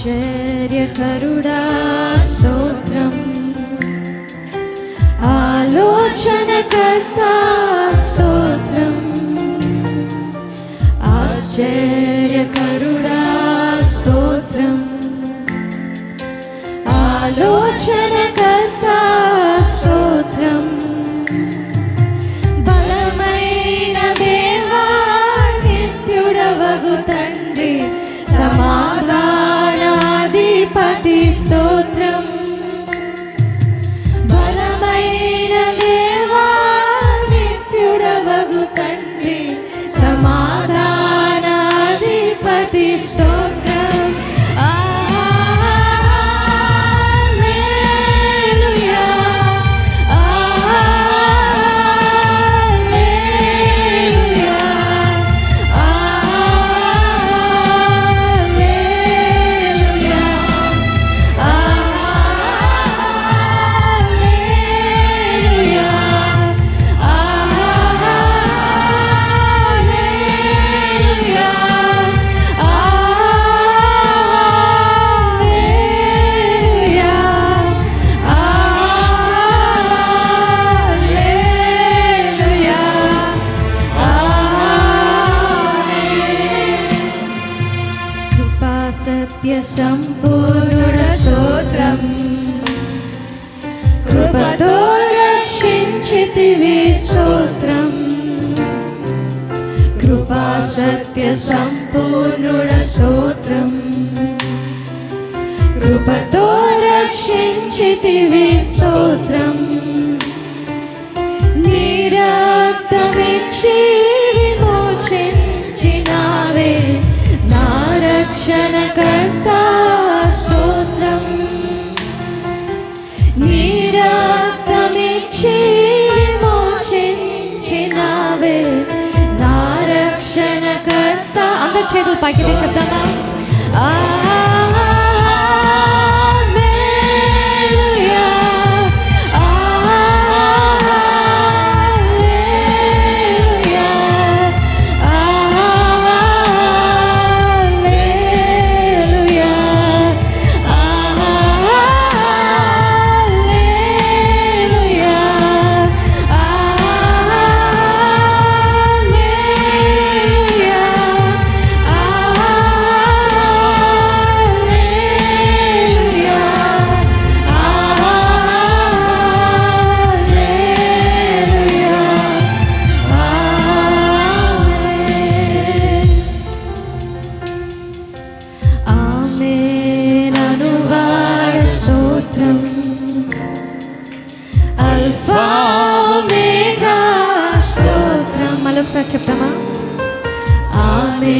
ఆశ్చర్యకరుడా. స్తోత్రం. బలమైన దేవా నిత్యుడవగు తండ్రి సత్య సంపూర్ణ స్తోత్రం. కృపతో రక్షించితివి స్తోత్రం. కృపా సత్య సంపూర్ణుడ స్తోత్రం. కృపతో రక్షించితివి స్తోత్రం. છે તો પાકીટી શબ્દમાં આ అల్ఫా మళ్ళీ ఒకసారి చెప్తామా ఆమె